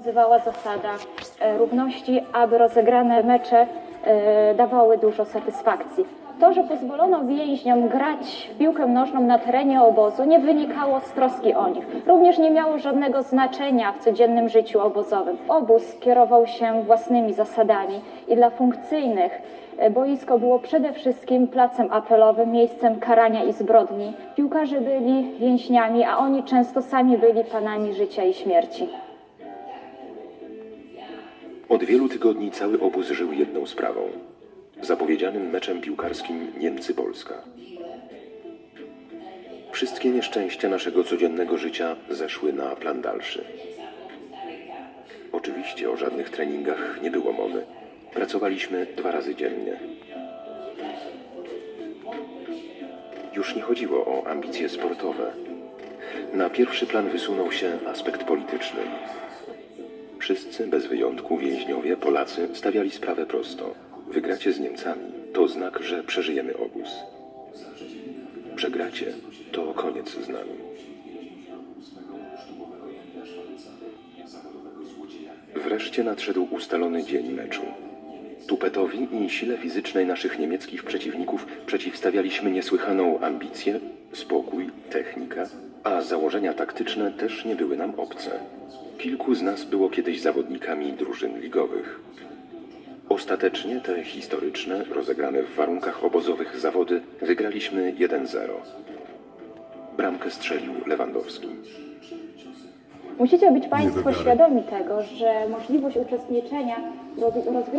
obowiązywała zasada e, równości, aby rozegrane mecze e, dawały dużo satysfakcji. To, że pozwolono więźniom grać w piłkę nożną na terenie obozu, nie wynikało z troski o nich. Również nie miało żadnego znaczenia w codziennym życiu obozowym. Obóz kierował się własnymi zasadami i dla funkcyjnych e, boisko było przede wszystkim placem apelowym, miejscem karania i zbrodni. Piłkarze byli więźniami, a oni często sami byli panami życia i śmierci. Od wielu tygodni cały obóz żył jedną sprawą. Zapowiedzianym meczem piłkarskim Niemcy-Polska. Wszystkie nieszczęścia naszego codziennego życia zeszły na plan dalszy. Oczywiście o żadnych treningach nie było mowy. Pracowaliśmy dwa razy dziennie. Już nie chodziło o ambicje sportowe. Na pierwszy plan wysunął się aspekt polityczny. Wszyscy, bez wyjątku, więźniowie, Polacy, stawiali sprawę prosto. Wygracie z Niemcami, to znak, że przeżyjemy obóz. Przegracie, to koniec z nami. Wreszcie nadszedł ustalony dzień meczu. Tupetowi i sile fizycznej naszych niemieckich przeciwników przeciwstawialiśmy niesłychaną ambicję, spokój, technika, a założenia taktyczne też nie były nam obce. Kilku z nas było kiedyś zawodnikami drużyn ligowych. Ostatecznie te historyczne, rozegrane w warunkach obozowych zawody wygraliśmy 1-0. Bramkę strzelił Lewandowski. Musicie być Państwo świadomi tego, że możliwość uczestniczenia w rozgrywce